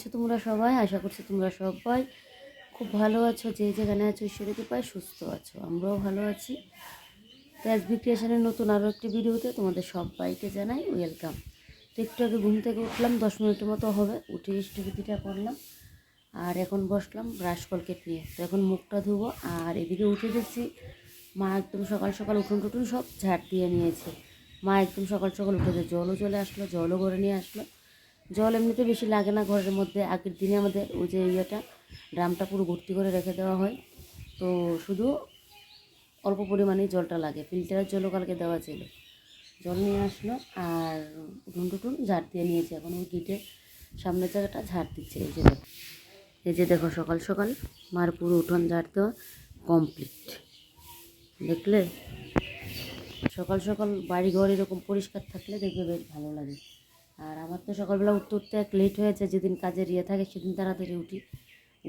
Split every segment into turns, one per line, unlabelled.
আছো তোমরা সবাই? আশা করছি তোমরা সবাই খুব ভালো আছো। যে যেখানে আছো, ঈশ্বরের কৃপায় সুস্থ আছো। আমরাও ভালো আছি। এসবি ক্রিয়েশনের নতুন আরও একটি ভিডিওতে তোমাদের সবাইকে জানাই ওয়েলকাম তো একটু আগে ঘুম থেকে উঠলাম, দশ মিনিটের মতো হবে। উঠে স্টুপিটিটা করলাম আর এখন বসলাম ব্রাশ কলকেট নিয়ে। তো এখন মুখটা ধুবো আর এদিকে উঠে দেখছি মা একদম সকাল সকাল উঠুন টুটুন সব ঝাড় দিয়ে নিয়েছে। মা একদম সকাল সকাল উঠেছে জলও চলে আসলো, জলও করে নিয়ে আসলো। জল এমনিতে বেশি লাগে না ঘরের মধ্যে। আগের দিনে আমাদের ওই যে ইয়েটা, ড্রামটা পুরো ভর্তি করে রেখে দেওয়া হয়। তো শুধু অল্প পরিমাণেই জলটা লাগে। ফিল্টারের জলও কালকে দেওয়া ছিল। জল নিয়ে আসলো আর উঠুন টুটুন ঝাড় দিয়ে নিয়েছে। এখন ওই গিটে সামনের জায়গাটা ঝাড় দিচ্ছে এই যে দেখো। এই যে দেখো সকাল সকাল মার পুরো উঠোন ঝাড় দেওয়া কমপ্লিট। দেখলে? সকাল সকাল বাড়ি ঘর এরকম পরিষ্কার থাকলে দেখবে বেশ ভালো লাগে। আর আমার তো সকালবেলা উঠতে উঠতে এক লেট হয়েছে যেদিন কাজের ইয়ে থাকে সেদিন তাড়াতাড়ি উঠি।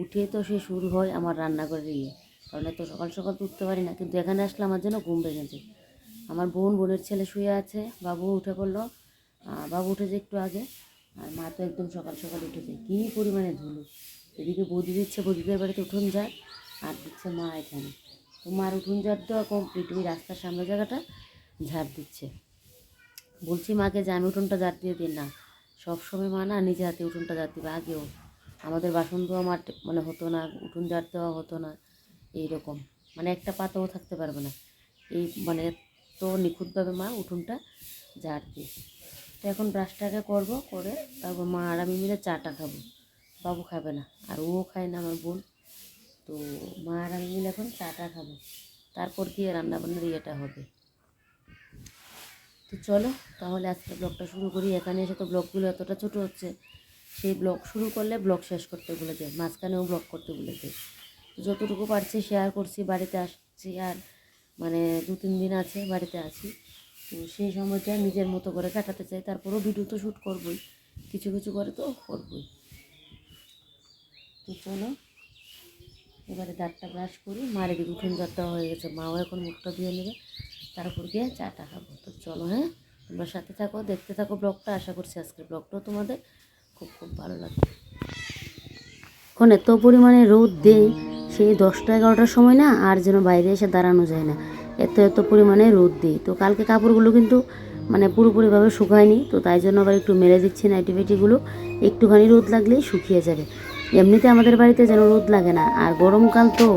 উঠে তো সে শুরু হয় আমার রান্নাঘরের ইয়ে। কারণ এত সকাল সকাল তো উঠতে পারি না, কিন্তু এখানে আসলে আমার জন্য ঘুম ভেঙেছে আমার বোন, বোনের ছেলে শুয়ে আছে, বাবু উঠে পড়ল। বাবু উঠেছে একটু আগে। আর মা তো একদম সকাল সকাল উঠেছে কী পরিমাণে ধুলো। এদিকে বৌদি দিচ্ছে, বৌদিদের বাড়িতে উঠুন যায়, আর দিচ্ছে মা এখানে। তো মার উঠুন ঝাড় দেওয়া কমপ্লিট ওই রাস্তার সামনে জায়গাটা ঝাড় দিচ্ছে। বলছি, মাকে যে আমি উঠোনটা ঝাড় দিয়ে দিই না। সবসময় মা না নিজে হাতে উঠোনটা ঝাড় দিবে, আগেও। আমাদের বাসন ধোয়া মাঠ মানে হতো না, উঠোন ঝাড় দেওয়া হতো না, এইরকম। মানে একটা পাতাও থাকতে পারবে না। এই মানে তো নিখুঁতভাবে মা উঠোনটা ঝাড় দিই তো এখন ব্রাশটাকে করব, করে তারপর মা আর আমি মিলে চাটা খাব। বাবু খাবে না, আর ও খায় না আমার বোন। তো মা আর আমি মিলে এখন চাটা খাব। তারপর গিয়ে রান্নাবান্নার ইয়েটা হবে। তো চলো, তাহলে আজকে ব্লগটা শুরু করি। এখানে এসে তো ব্লগগুলো এতটা ছোট হচ্ছে। সেই ব্লগ শুরু করলে ব্লগ শেষ করতে বলে যায় মাঝখানেও ব্লগ করতে বলে যায় যতটুকু পারছি শেয়ার করছি, বাড়িতে আসছি আর মানে দু তিন দিন আছে বাড়িতে আছি। তো সেই সময়টা নিজের মতো করে কাটাতে চাই, তারপরেও ভিডিও তো শ্যুট করবই, কিছু কিছু করে তো করবই। তো চলো, এবারে দাঁতটা ব্রাশ করি মার এদিকে উঠুন দাঁতটা হয়ে গেছে, মাও এখন মুখটা ধুয়ে নেবে। তারপর গিয়ে চাটা খাব। তো চলো হ্যাঁ? তোমরা সাথে থাকো, দেখতে থাকো ব্লগটা। আশা করছি আজকের ব্লগটাও তোমাদের খুব খুব ভালো লাগবে। এখন এত পরিমাণে রোদ দেয় সেই দশটা এগারোটার সময় না আর যেন বাইরে এসে দাঁড়ানো যায় না। এত এত পরিমাণে রোদ দিই। তো কালকে কাপড়গুলো কিন্তু মানে পুরোপুরিভাবে শুকায়নি, তো তাই জন্য আবার একটু মেলে দিচ্ছি নাইটিভিটিগুলো একটুখানি রোদ লাগলেই শুকিয়ে যাবে। এমনিতে আমাদের বাড়িতে যেন রোদ লাগে না। আর গরমকাল তো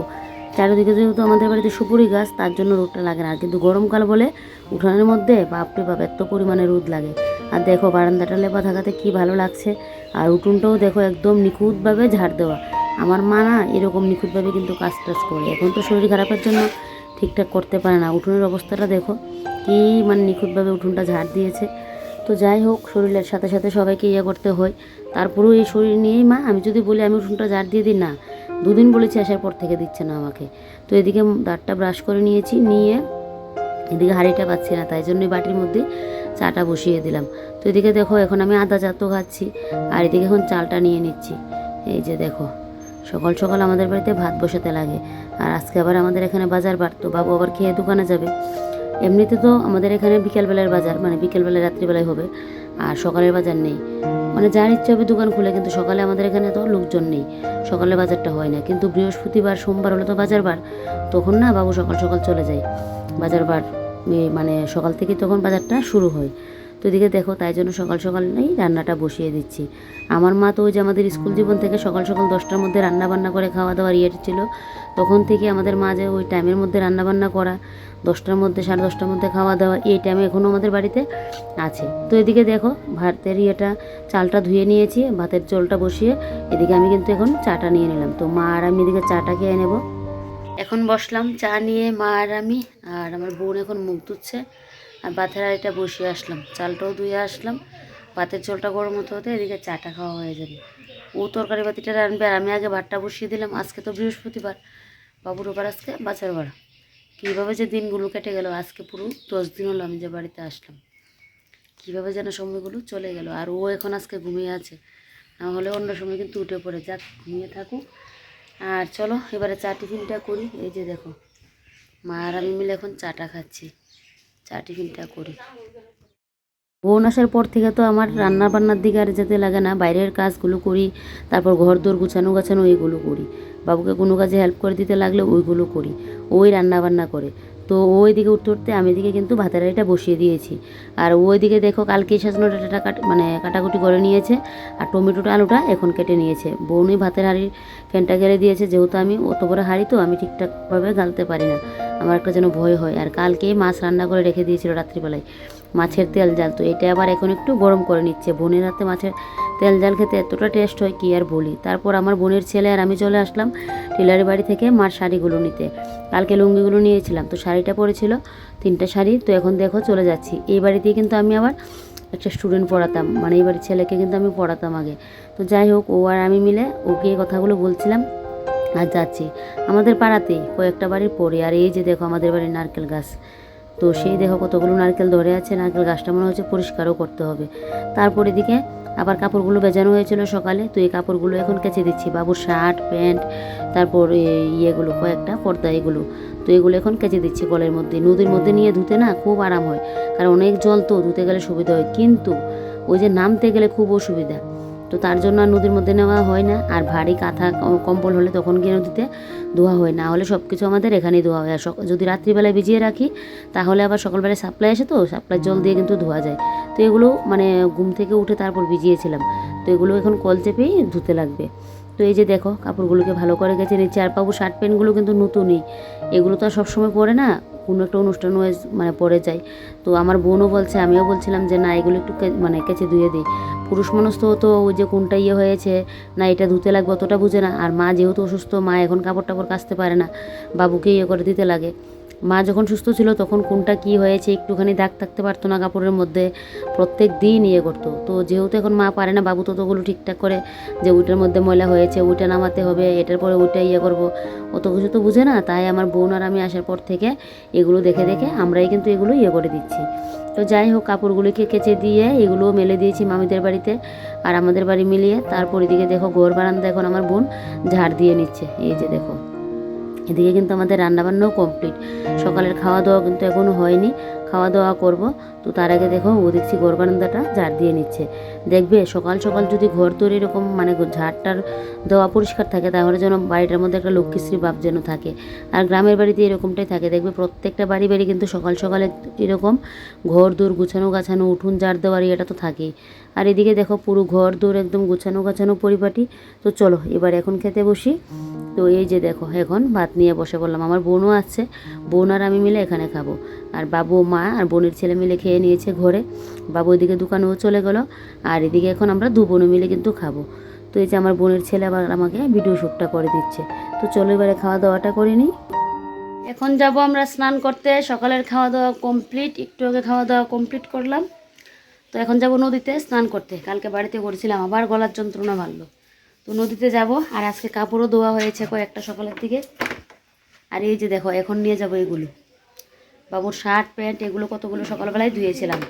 চারিদিকে যেহেতু আমাদের বাড়িতে সুপুরি গাছ, তার জন্য রোদটা লাগে না। আর কিন্তু গরমকাল বলে উঠানের মধ্যে বাপরে বাপ, এত পরিমাণে রোদ লাগে। আর দেখো, বারান্দাটা লেপা থাকাতে কি ভালো লাগছে। আর উঠোনটাও দেখো একদম নিখুঁতভাবে ঝাড় দেওয়া। আমার মা না এরকম নিখুঁতভাবে কিন্তু কাজ টাজ করে। এখন তো শরীর খারাপের জন্য ঠিকঠাক করতে পারে না। উঠোনের অবস্থাটা দেখো, কি মানে নিখুঁতভাবে উঠোনটা ঝাড় দিয়েছে। তো যাই হোক, শরীরের সাথে সাথে সবাইকে ইয়ে করতে হয়। তারপরেও এই শরীর নিয়েই মা, আমি যদি বলি আমি উঠোনটা ঝাড় দিয়ে দিই না দুদিন বলেছি আসার পর থেকে দিচ্ছে না আমাকে। তো এদিকে দাঁতটা ব্রাশ করে নিয়েছি, নিয়ে এদিকে হাঁড়িটা পাচ্ছি না, তাই জন্যই বাটির মধ্যে চাটা বসিয়ে দিলাম। তো এদিকে দেখো, এখন আমি আদা চা তো খাচ্ছি, আর এদিকে এখন চালটা নিয়ে নিচ্ছি। এই যে দেখো, সকাল সকাল আমাদের বাড়িতে ভাত বসাতে লাগে, আর আজকে আবার আমাদের এখানে বাজার বাড়তো, বাবু আবার খেয়ে দোকানে যাবে। এমনিতে তো আমাদের এখানে বিকেলবেলার বাজার মানে বিকেলবেলা, রাত্রিবেলায় হবে, আর সকালের বাজার নেই। মানে যার ইচ্ছে হবে দোকান খুলে, কিন্তু সকালে আমাদের এখানে তো লোকজন নেই। সকালে বাজারটা হয় না। কিন্তু বৃহস্পতিবার, সোমবার হলে তো বাজার বার। তখন না বাবু সকাল সকাল চলে যায়। বাজার বার মানে সকাল থেকে তখন বাজারটা শুরু হয়। তো এদিকে দেখো, তাই জন্য সকাল সকাল সকালেই রান্নাটা বসিয়ে দিচ্ছি। আমার মা তো ওই যে আমাদের স্কুল জীবন থেকে সকাল সকাল দশটার মধ্যে রান্না বান্না করে খাওয়া দাওয়ার ইয়ে ছিল। তখন থেকে আমাদের মা যে ওই টাইমের মধ্যে রান্না বান্না করা, দশটার মধ্যে, সাড়ে দশটার মধ্যে খাওয়া দাওয়া এই টাইমে এখনও আমাদের বাড়িতে আছে। তো এদিকে দেখো, ভাতের ইয়েটা, চালটা ধুয়ে নিয়েছি, ভাতের জলটা বসিয়ে এদিকে আমি কিন্তু এখন চাটা নিয়ে নিলাম। তো মা আর আমি এদিকে চাটা খেয়ে নেব। এখন বসলাম, চা নিয়ে মা আর আমি, আর আমার বোন এখন মুখ ধুচ্ছে। আর ভাতের আড়িটা বসিয়ে আসলাম। চালটাও ধুয়ে আসলাম। ভাতের জলটা গরম হতে হতে এদিকে চাটা খাওয়া হয়ে যাবে ও তরকারি বাতিটা রানবে আর আমি আগে ভাতটা বসিয়ে দিলাম। আজকে তো বৃহস্পতিবার। বাবুর ওপর আজকে বাজার বার কীভাবে যে দিনগুলো কেটে গেল, আজকে পুরো দশ দিন হলো আমি যে বাড়িতে আসলাম। কীভাবে যেন সময়গুলো চলে গেল। আর ও এখন আজকে ঘুমিয়ে আছে। না হলে অন্য সময় কিন্তু উঠে পড়ে। যাক, ঘুমিয়ে থাকুক। আর চলো, এবারে চা টিফিনটা করি। এই যে দেখো, মা আর আমি মিলে এখন চাটা খাচ্ছি। চা টিফিনটা করি। বোন আসার পর থেকে তো আমার রান্না বান্নার দিকে আর যেতে লাগে না। বাইরের কাজগুলো করি, তারপর ঘর দোর গুছানো গাছানো এইগুলো করি। বাবুকে কোনো কাজে হেল্প করে দিতে লাগলে ওইগুলো করি। ওই রান্না বান্না করে। তো ওই দিকে উঠতে উঠতে আমি এদিকে কিন্তু ভাতের হাঁড়িটা বসিয়ে দিয়েছি। আর ওই দিকে দেখো কালকে সাজানো ডাটাটা কাট মানে কাটাকুটি করে নিয়েছে। আর টমেটোটা, আলুটা এখন কেটে নিয়েছে। বোনই ভাতের হাঁড়ির ফ্যানটা গেড়ে দিয়েছে। যেহেতু আমি অত বড় হাঁড়ি, তো আমি ঠিকঠাকভাবে গালতে পারি না। আমার একটা যেন ভয় হয়। আর কালকেই মাছ রান্না করে রেখে দিয়েছিল রাত্রিবেলায়। মাছের তেল জাল। তো এটা আবার এখন একটু গরম করে নিচ্ছে। বোনের হাতে মাছের তেল জাল খেতে এতটা টেস্ট হয় কি আর বলি। তারপর আমার বোনের ছেলে আর আমি চলে আসলাম টেলারের বাড়ি থেকে মার শাড়িগুলো নিতে। কালকে লুঙ্গিগুলো নিয়েছিলাম। তো শাড়িটা পরেছিল, তিনটা শাড়ি। তো এখন দেখো চলে যাচ্ছি। এই বাড়িতেই কিন্তু আমি আবার একটা স্টুডেন্ট পড়াতাম। মানে এই বাড়ির ছেলেকে কিন্তু আমি পড়াতাম আগে। তো যাই হোক, ও আর আমি মিলে ওকে এই কথাগুলো বলছিলাম। আর যাচ্ছি। আমাদের পাড়াতেই কয়েকটা বাড়ির পরে আর এই যে দেখো আমাদের বাড়ির নারকেল গাছ। তো সেই দেখো কতগুলো নারকেল ধরে আছে, নারকেল গাছটা মনে হচ্ছে পরিষ্কারও করতে হবে। তারপর এদিকে আবার কাপড়গুলো বেজানো হয়েছিল সকালে, তো এই কাপড়গুলো এখন কেচে দিচ্ছি। বাবুর শার্ট, প্যান্ট, তারপর ইয়েগুলো, কয়েকটা পর্দা এগুলো। তো এগুলো এখন কেচে দিচ্ছি কলের মধ্যে। নদীর মধ্যে নিয়ে ধুতে না খুব আরাম হয়, কারণ অনেক জল তো ধুতে গেলে সুবিধা হয়। কিন্তু ওই যে নামতে গেলে খুব অসুবিধা। তো তার জন্য আর নদীর মধ্যে নেওয়া হয় না। আর ভারী কাঁথা কম্বল হলে তখন গিয়ে নদীতে ধোয়া হয় না। হলে সব কিছু আমাদের এখানেই ধোয়া হয়। আর যদি রাত্রিবেলায় ভিজিয়ে রাখি, তাহলে আবার সকালবেলায় সাপ্লাই আসে তো? সাপ্লাই জল দিয়ে কিন্তু ধোয়া যায়। তো এগুলো মানে ঘুম থেকে উঠে তারপর ভিজিয়েছিলাম। তো এগুলো এখন কল চেপেই ধুতে লাগবে। তো এই যে দেখো, কাপড়গুলোকে ভালো করে গেছে নিচে আর পাবো শার্ট প্যান্টগুলো কিন্তু নতুনই। এগুলো তো আর সবসময় পরে না? কোনো একটা অনুষ্ঠান হয়ে মানে পরে যায়। তো আমার বোনও বলছে, আমিও বলছিলাম যে, না, এগুলো একটু মানে কেচে ধুয়ে দিই পুরুষ মানুষ তো তো ওই যে কোনটা ইয়ে হয়েছে, না এটা ধুতে লাগবে অতটা বুঝে না। আর মা যেহেতু অসুস্থ, মা এখন কাপড় টাপড় কাচতে পারে না, বাবুকে ইয়ে করে দিতে লাগে। মা যখন সুস্থ ছিল, তখন কোনটা কি হয়েছে একটুখানি দাগ থাকতে পারতো না কাপড়ের মধ্যে, প্রত্যেক দিন ইয়ে করতো। তো যেহেতু এখন মা পারে না, বাবু তো তোগুলো ঠিকঠাক করে যে ওইটার মধ্যে ময়লা হয়েছে, ওইটা নামাতে হবে, এটার পরে ওইটা ইয়ে করব, অত কিছু তো বুঝে না। তাই আমার বোন আর আমি আসার পর থেকে এগুলো দেখে দেখে আমরাই কিন্তু এগুলো ইয়ে করে দিচ্ছি। তো যাই হোক, কাপড়গুলিকে কেচে দিয়ে এগুলোও মেলে দিয়েছি মামিদের বাড়িতে আর আমাদের বাড়ি মিলিয়ে। তারপর এদিকে দেখো, গোর বারান্দা এখন আমার বোন ঝাড় দিয়ে নিচ্ছে। এই যে দেখো, এদিকে কিন্তু আমাদের রান্নাবান্নাও কমপ্লিট সকালের খাওয়া দাওয়া কিন্তু এখনও হয়নি। খাওয়া দাওয়া করব। তো তার আগে দেখো, ও দেখছি গোর বারান্দাটা ঝাড় দিয়ে নিচ্ছে। দেখবে, সকাল সকাল যদি ঘর তৈরি এরকম মানে ঝাড়টার দেওয়া পরিষ্কার থাকে, তাহলে যেন বাড়িটার মধ্যে একটা লক্ষ্মীশ্রী ভাব যেন থাকে। আর গ্রামের বাড়িতে এরকমটাই থাকে। দেখবে প্রত্যেকটা বাড়ি বাড়ি কিন্তু সকাল সকালে এরকম ঘর দূর গুছানো গাছানো, উঠুন ঝাড় দেওয়ার এটা তো থাকেই। আর এদিকে দেখো পুরো ঘর দূর একদম গুছানো গাছানো পরিপাটি। তো চলো, এবার এখন খেতে বসি। তো এই যে দেখো, এখন ভাত নিয়ে বসে বললাম আমার বোনও আছে। বোন আর আমি মিলে এখানে খাব। আর বাবু, মা আর বোনের ছেলে মিলে খেয়ে নিয়েছে ঘরে। বাবু ওইদিকে দোকানেও চলে গেলো আর এদিকে এখন আমরা দু বোনে মিলে কিন্তু খাব। তো এই যে আমার বোনের ছেলে আবার আমাকে ভিডিও শ্যুটটা করে দিচ্ছে। তো চলো এবারে খাওয়া দাওয়াটা করে নিই। এখন যাব আমরা স্নান করতে। সকালের খাওয়া দাওয়া কমপ্লিট। একটু আগে খাওয়া দাওয়া কমপ্লিট করলাম। তো এখন যাব নদীতে স্নান করতে। কালকে বাড়িতে করেছিলাম, আবার গলার যন্ত্রণা ভালো তো নদীতে যাব আর আজকে কাপড়ও ধোয়া হয়েছে কয়েকটা সকালের দিকে। আর এই যে দেখো, এখন নিয়ে যাব এগুলো। বাবুর শার্ট, প্যান্ট, এগুলো কতগুলো সকালবেলায় ধুয়েছিলাম।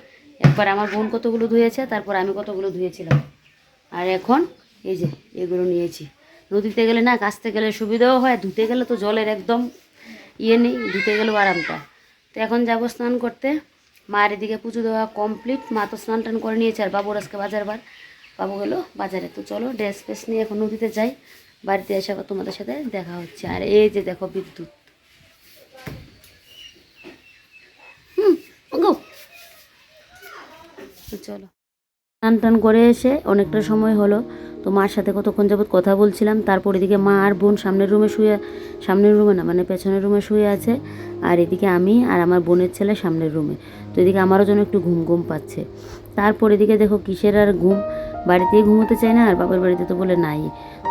একবার আমার বোন কতগুলো ধুয়েছে, তারপর আমি কতগুলো ধুয়েছিলাম। আর এখন এই যে এগুলো নিয়েছি। নদীতে গেলে না কাচতে গেলে সুবিধাও হয়, ধুতে গেলে তো জলের একদম ইয়ে নেই, ধুতে গেলেও আরামটা। তো এখন যাব স্নান করতে। মার এদিকে পুজো দেওয়া কমপ্লিট মা তো স্নান টান করে নিয়েছে আর বাবুর আজকে বাজার বার। বাবু গেলো বাজারে, তো চলো ড্রেস ফ্রেস নিয়ে এখন নদীতে যাই। বাড়িতে এসে তোমাদের সাথে দেখা হচ্ছে। আর এই যে দেখো বিদ্যুৎ। চলো। স্নান টান করে এসে অনেকটা সময় হলো। তো মার সাথে কতক্ষণ যাবৎ কথা বলছিলাম, তারপর এদিকে মা আর বোন সামনের রুমে শুয়ে, সামনের রুমে না মানে পেছনের রুমে শুয়ে আছে। আর এদিকে আমি আর আমার বোনের ছেলে সামনের রুমে। তো এদিকে আমারও যেন একটু ঘুম ঘুম পাচ্ছে। তারপর এদিকে দেখো কিসের আর ঘুম। বাড়িতেই ঘুমোতে চায় না আর বাবার বাড়িতে তো বলে নাই।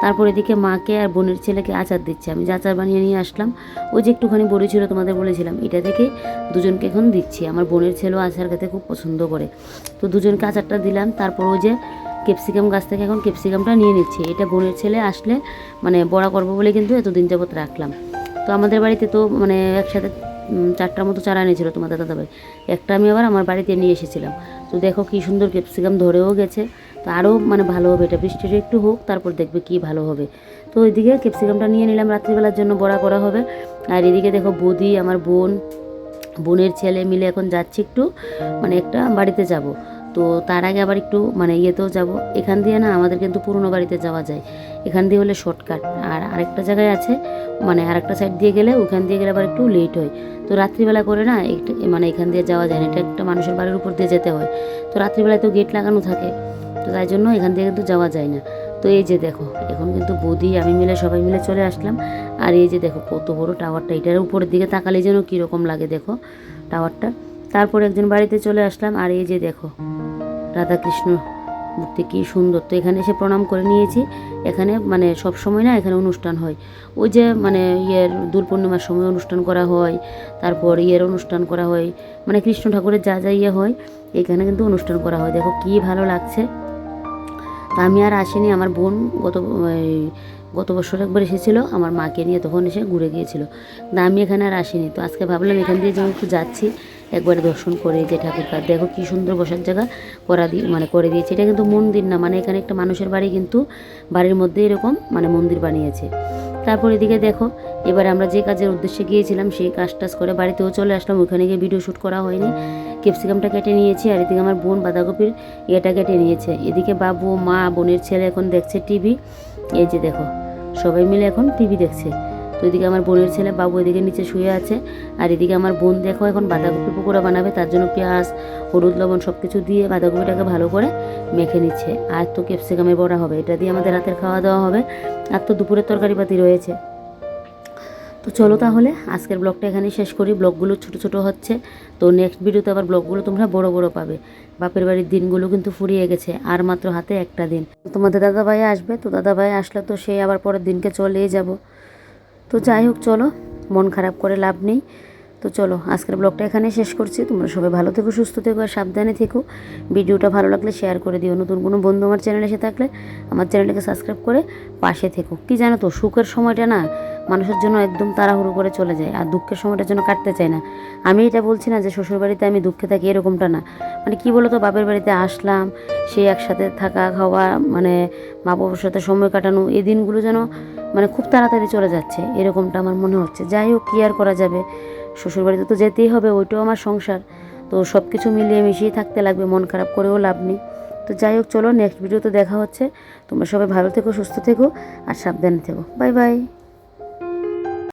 তারপর এদিকে মাকে আর বোনের ছেলেকে আচার দিচ্ছে। আমি যে আচার বানিয়ে নিয়ে আসলাম, ওই যে একটুখানি বড়ি ছিল তোমাদের বলেছিলাম, এটা থেকে দুজনকে এখন দিচ্ছি। আমার বোনের ছেলেও আচার খেতে খুব পছন্দ করে। তো দুজনকে আচারটা দিলাম, তারপর ওই যে ক্যাপসিকাম গাছ থেকে এখন ক্যাপসিকামটা নিয়ে নিচ্ছি। এটা বোনের ছেলে আসলে মানে বড়া করব বলে কিন্তু এতদিন যাবত রাখলাম। তো আমাদের বাড়িতে তো মানে একসাথে চারটার মতো চারা এনেছিল তোমাদের দাদাভাই। একটা আমি আবার আমার বাড়িতে নিয়ে এসেছিলাম। তো দেখো কি সুন্দর ক্যাপসিকাম ধরেও গেছে। তো আরও মানে ভালো হবে এটা। বৃষ্টিটা একটু হোক, তারপর দেখবে কি ভালো হবে। তো ওইদিকে ক্যাপসিকামটা নিয়ে নিলাম রাত্রিবেলার জন্য, বড়া করা হবে। আর এদিকে দেখো বৌদি, আমার বোন, বোনের ছেলে মিলে এখন যাচ্ছি একটু মানে একটা বাড়িতে যাব। তো তার আগে আবার একটু মানে ইয়েতেও যাব। এখান দিয়ে না আমাদের কিন্তু পুরনো বাড়িতে যাওয়া যায়। এখান দিয়ে হলে শর্টকাট আর আরেকটা জায়গায় আছে মানে আরেকটা সাইড দিয়ে গেলে ওখান দিয়ে গেলে আবার একটু লেট হয়। তো রাত্রিবেলা করে না একটু মানে এখান দিয়ে যাওয়া যায় না। এটা একটা মানুষের বাড়ির উপর দিয়ে যেতে হয়। তো রাত্রিবেলায় তো গেট লাগানো থাকে। তো তাই জন্য এখান থেকে কিন্তু যাওয়া যায় না। তো এই যে দেখো, এখন কিন্তু বৌদি, আমি মিলে সবাই মিলে চলে আসলাম। আর এই যে দেখো, কত বড় টাওয়ারটা এটার উপরের দিকে তাকালে যেন কীরকম লাগে দেখো টাওয়ারটা তারপর একজন বাড়িতে চলে আসলাম। আর এই যে দেখো, রাধাকৃষ্ণ মূর্তি কী সুন্দর। তো এখানে এসে প্রণাম করে নিয়েছি। এখানে মানে সব সময় না এখানে অনুষ্ঠান হয়। ওই যে মানে ইয়ের দোল পূর্ণিমার সময় অনুষ্ঠান করা হয়। তারপর ইয়ের অনুষ্ঠান করা হয়। মানে কৃষ্ণ ঠাকুরের যা যা ইয়ে হয়, এখানে কিন্তু অনুষ্ঠান করা হয়। দেখো কী ভালো লাগছে। তা আমি আর আসিনি। আমার বোন গত গত বছর একবার এসেছিল, আমার মাকে নিয়ে তখন এসে ঘুরে গিয়েছিল। তা আমি এখানে আর আসিনি। তো আজকে ভাবলাম এখান দিয়ে যখন একটু যাচ্ছি, একবার দর্শন করে যে ঠাকুরটা দেখো কী সুন্দর বসার জায়গা করা দিয়ে মানে করে দিয়েছে। এটা কিন্তু মন্দির না মানে এখানে একটা মানুষের বাড়ি কিন্তু বাড়ির মধ্যে এরকম মানে মন্দির বানিয়েছে। তারপর এদিকে দেখো, এবার আমরা যে কাজের উদ্দেশ্যে গিয়েছিলাম, সেই কাজ টাজ করে বাড়িতেও চলে আসলাম। ওখানে গিয়ে ভিডিও শ্যুট করা হয়নি। ক্যাপসিকামটা কেটে নিয়েছি আর এদিকে আমার বোন বাঁধাকপির ইয়েটা কেটে নিয়েছে। এদিকে বাবু, মা, বোনের ছেলে এখন দেখছে টিভি এই যে দেখো, সবাই মিলে এখন টিভি দেখছে। তো এদিকে আমার বোনের ছেলে বাবু এদিকে নিচে শুয়ে আছে, আর এদিকে আমার বোন দেখো এখন বাঁধাকপি পকোড়া বানাবে, তার জন্য পেঁয়াজ, হলুদ, লবণ সব কিছু দিয়ে বাঁধাকপিটাকে ভালো করে মেখে নিচ্ছে। আর তো ক্যাপসিকামের বড়া হবে, এটা দিয়ে আমাদের রাতের খাওয়া দাওয়া হবে। আর তো দুপুরের তরকারি পাতি রয়েছে। তো চলো তাহলে, আজকের ব্লগটা এখানেই শেষ করি। ব্লগগুলো ছোট ছোট হচ্ছে, তো নেক্সট ভিডিওতে আবার ব্লগগুলো তোমরা বড় বড় পাবে। বাপের বাড়ির দিনগুলো কিন্তু ফুরিয়ে গেছে, আর মাত্র হাতে একটা দিন। তোমাদের দাদা ভাই আসবে, তো দাদা ভাই আসলে তো সে আবার পরের দিনকে চলেই যাব। তো যাই হোক, চলো। মন খারাপ করে লাভ নেই। তো চলো, আজকের ব্লগটা এখানে শেষ করছি। তোমরা সবাই ভালো থেকো, সুস্থ থেকো আর সাবধানে থেকো। ভিডিওটা ভালো লাগলে শেয়ার করে দিও। নতুন কোনো বন্ধু আমার চ্যানেলে এসে থাকলে আমার চ্যানেলটাকে সাবস্ক্রাইব করে পাশে থেকো। কি জানো তো, সুখের সময়টা না মানুষের জন্য একদম তাড়াহুড়ো করে চলে যায় আর দুঃখের সময়টার জন্য কাটতে চায় না। আমি এটা বলছি না যে শ্বশুর বাড়িতে আমি দুঃখে থাকি এরকমটা না। মানে কি বলতো, বাপের বাড়িতে আসলাম সেই একসাথে থাকা, খাওয়া মানে মা বাবার সাথে সময় কাটানো এই দিনগুলো যেন মানে খুব তাড়াতাড়ি চলে যাচ্ছে, এরকমটা আমার মনে হচ্ছে। যাই হোক, কী আর করা যাবে? শ্বশুরবাড়িতে তো যেতেই হবে, ওইটাও আমার সংসার। তো সব কিছু মিলিয়ে মিশিয়ে থাকতে লাগবে, মন খারাপ করেও লাভ নেই। তো যাই হোক, চলো নেক্সট ভিডিও তো দেখা হচ্ছে। তোমরা সবাই ভালো থেকো, সুস্থ থেকো, আর সাবধানে থেকো। Bye bye.